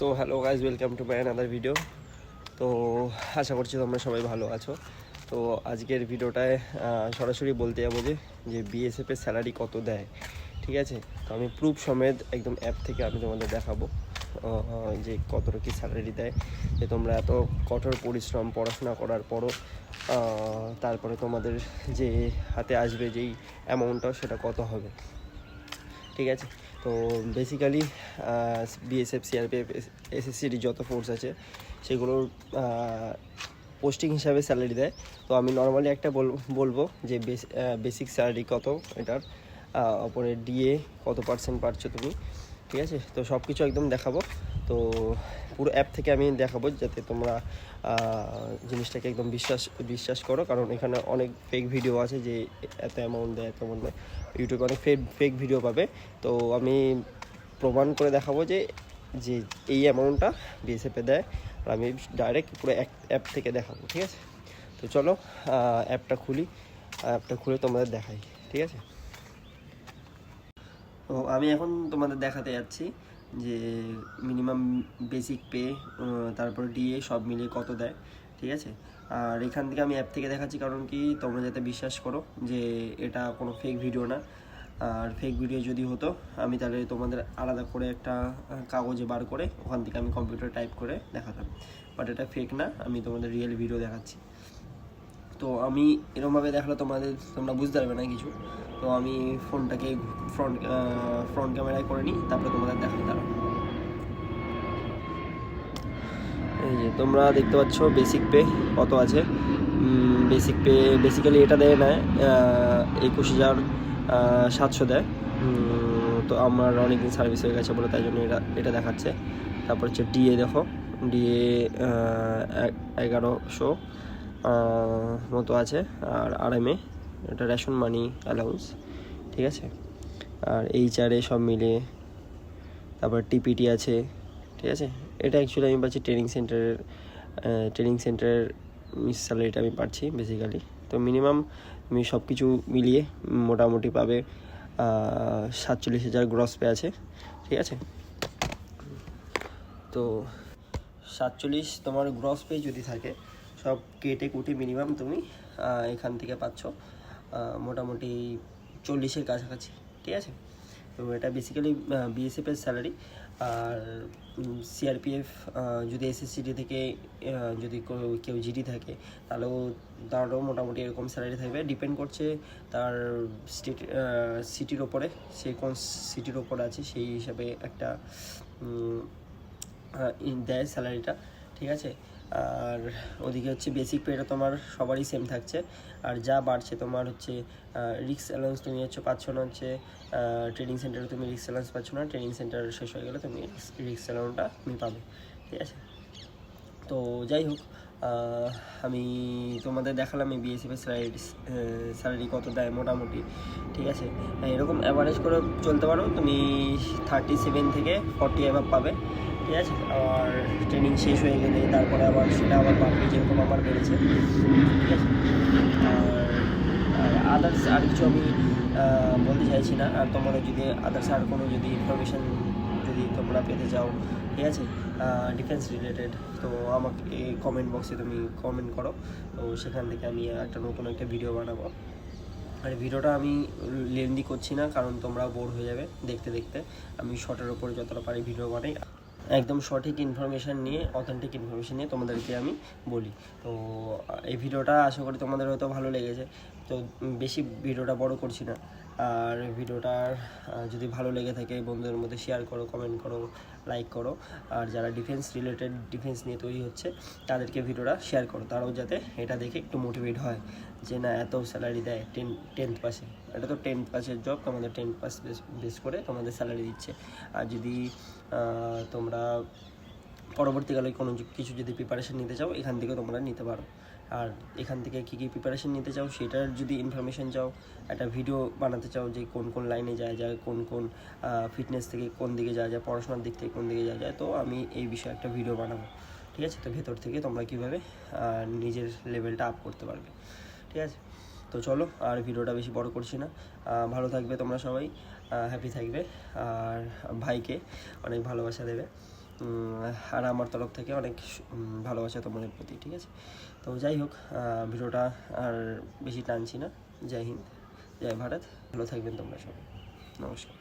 So hello guys welcome to my another video তো আশা করছি তোমরা সবাই ভালো আছো। তো আজকের ভিডিওটায় সরাসরি বলতে যাব যে যে বিএসএফের স্যালারি কত দেয়, ঠিক আছে? তো আমি প্রুফ সমেত একদম অ্যাপ থেকে আমি তোমাদের দেখাবো যে কতটা কি স্যালারি দেয়, যে তোমরা এত কঠোর পরিশ্রম, পড়াশোনা করার পরও তারপরে তোমাদের যে হাতে আসবে যেই অ্যামাউন্টটা সেটা কত হবে, ঠিক আছে? তো বেসিক্যালি বিএসএফ সিআরপিএফ এসএসসির যত ফোর্স আছে, সেগুলোর পোস্টিং হিসাবে স্যালারি দেয়। তো আমি নর্মালি একটা বল- বলব যে বেসিক স্যালারি কত এটার ওপরে ডিএ কত পার্সেন্ট পাচ্ছ তুমি, ঠিক আছে? তো সব কিছু একদম দেখাবো। তো পুরো অ্যাপ থেকে আমি দেখাবো যাতে তোমরা জিনিসটাকে একদম বিশ্বাস বিশ্বাস করো। কারণ এখানে অনেক ফেক ভিডিও আছে যে এত অ্যামাউন্ট দেয়, এত অ্যামাউন্ট দেয়। ইউটিউবে অনেক ফেক ফেক ভিডিও পাবে। তো আমি প্রমাণ করে দেখাবো যে যে এই অ্যামাউন্টটা বিএসএফে দেয়। আর আমি ডাইরেক্ট পুরো এক অ্যাপ থেকে দেখাবো, ঠিক আছে? তো চলো অ্যাপটা খুলি। অ্যাপটা খুলে তোমাদের দেখাই, ঠিক আছে? তো আমি এখন তোমাদের দেখাতে যাচ্ছি। যে মিনিমাম বেসিক পে তারপর ডিএ সব মিলিয়ে কত দেয়, ঠিক আছে? আর এখান থেকে আমি অ্যাপ থেকে দেখাচ্ছি কারণ কি, তোমরা যাতে বিশ্বাস করো যে এটা কোনো ফেক ভিডিও না। আর ফেক ভিডিও যদি হতো, আমি তাহলে তোমাদের আলাদা করে একটা কাগজে বার করে ওখান থেকে আমি কম্পিউটার টাইপ করে দেখাতাম। বাট এটা ফেক না, আমি তোমাদের রিয়েল ভিডিও দেখাচ্ছি। তো আমি এরমভাবে দেখালে তোমাদের, তোমরা বুঝতে পারবে না কিছু। তো আমি ফোনটাকে ফ্রন্ট ফ্রন্ট ক্যামেরায় করে নিই, তারপরে তোমাদের দেখাই তারা। এই যে, তোমরা দেখতে পাচ্ছ বেসিক পে কত আছে? বেসিক পে বেসিক্যালি এটা দেয় না একুশ হাজার সাতশো দেয়। তো আমার অনেকদিন সার্ভিস হয়ে গেছে বলে তাই জন্য এটা এটা দেখাচ্ছে। তারপর হচ্ছে ডিএ দেখো। ডিএ এগারোশো। মতো আছে, আর আরএমএ এটা রেশন মানি অ্যালাউন্স ঠিক আছে? আর এইচ আর সব মিলিয়ে তারপর টিপিটি আছে, ঠিক আছে? এটা অ্যাকচুয়ালি আমি পাচ্ছি ট্রেনিং সেন্টারের ট্রেনিং সেন্টারের মিস স্যালারিটা আমি পাচ্ছি বেসিক্যালি তো মিনিমাম তুমি সব কিছু মিলিয়ে মোটামুটি পাবে সাতচল্লিশ হাজার গ্রস পে আছে, ঠিক আছে? তো সাতচল্লিশ তোমার গ্রস পে যদি থাকে সব কেটে কুটে মিনিমাম তুমি এখান থেকে পাচ্ছ মোটামুটি চল্লিশের কাছাকাছি, ঠিক আছে? তো এটা বেসিক্যালি বিএসএফের স্যালারি আর সিআরপিএফ যদি এসএসসিডি থেকে যদি কেউ- জিডি থাকে, তাহলেও তারও মোটামুটি এরকম স্যালারি থাকবে। ডিপেন্ড করছে তার স্টেট সিটির ওপরে, সে কোন সিটির ওপরে আছে, সেই হিসাবে একটা দেয় স্যালারিটা ঠিক আছে? আর ওদিকে হচ্ছে বেসিক পেটা তোমার সবারই সেম থাকছে। আর যা বাড়ছে তোমার হচ্ছে রিক্স অ্যালাউন্স তুমি হচ্ছে পাচ্ছ না হচ্ছে ট্রেনিং সেন্টারে তুমি রিক্স অ্যালাউন্স পাচ্ছ না ট্রেনিং সেন্টার শেষ হয়ে গেলে তুমি রিক্স অ্যালাউন্সটা তুমি পাবে। ঠিক আছে? তো যাই হোক আমি তোমাদের দেখালাম এই বিএসএফ এর স্যালারি স্যালারি কত দেয় মোটামুটি, ঠিক আছে? এরকম অ্যাভারেজ করে চলতে পারো, তুমি থার্টি সেভেন থেকে ফর্টি অ্যাভাব পাবে, ঠিক আছে? আর ট্রেনিং শেষ হয়ে গেলে তারপরে আবার সেটা আবার বাড়বে, যেরকম আমার বেড়েছে, ঠিক আছে? আর আদার্স আর কিছু আমি বলতে চাইছি না, আর তোমাদের যদি আদার্স আর কোনো যদি ইনফরমেশান যদি তোমরা পেতে চাও, ঠিক আছে? ডিফেন্স রিলেটেড তো আমাকে এই কমেন্ট বক্সে তুমি কমেন্ট করো। তো সেখান থেকে আমি একটা নতুন একটা ভিডিও বানাবো। আর ভিডিওটা আমি লেন্দি করছি না, কারণ তোমরা বোর হয়ে যাবে দেখতে দেখতে। আমি শর্টের ওপরে যতটা পারি ভিডিও বানাই। একদম সঠিক ইনফরমেশান নিয়ে অথেন্টিক ইনফরমেশান নিয়ে তোমাদেরকে আমি বলি। তো এই ভিডিওটা আশা করি তোমাদের হয়তো ভালো লেগেছে। তো বেশি ভিডিওটা বড় করছি না। আর ভিডিওটার যদি ভালো লেগে থাকে, বন্ধুদের মধ্যে শেয়ার করো কমেন্ট করো লাইক করো। আর যারা ডিফেন্স রিলেটেড ডিফেন্স নিয়ে তৈরি হচ্ছে, তাদেরকে ভিডিওটা শেয়ার করো। তারাও যাতে এটা দেখে একটু মোটিভেট হয় যে, না, এত স্যালারি দেয় টেন টেন্থ পাসে এটা তো টেন্থ পাসের জব তোমাদের টেন্থ পাস বেস করে তোমাদের স্যালারি দিচ্ছে। আর যদি তোমরা পরবর্তীকালে কোনো কিছু যদি প্রিপারেশান নিতে চাও, এখান থেকে তোমরা নিতে পারো। আর এখান থেকে কী কী প্রিপারেশান নিতে চাও, সেটার যদি ইনফরমেশন চাও, একটা ভিডিও বানাতে চাও যে কোন কোন লাইনে যাওয়া যায় কোন কোন ফিটনেস থেকে কোন দিকে যাওয়া যায়, পড়াশোনার দিক থেকে কোন দিকে যাওয়া যায়, তো আমি এই বিষয়ে একটা ভিডিও বানাবো। ঠিক আছে? তো ভেতর থেকে তোমরা কীভাবে নিজের লেভেলটা আপ করতে পারবে। ঠিক আছে? তো চলো, আর ভিডিওটা বেশি বড় করছি না। ভালো থাকবে তোমরা সবাই। হ্যাপি থাকবে। আর ভাইকে অনেক ভালোবাসা দেবে। আর আমার তরফ থেকে অনেক ভালোবাসা তোমাদের প্রতি, ঠিক আছে? তো যাই হোক ভিডিওটা আর বেশি টানছি না। জয় হিন্দ, জয় ভারত। ভালো থাকবেন তোমরা সবাই। নমস্কার।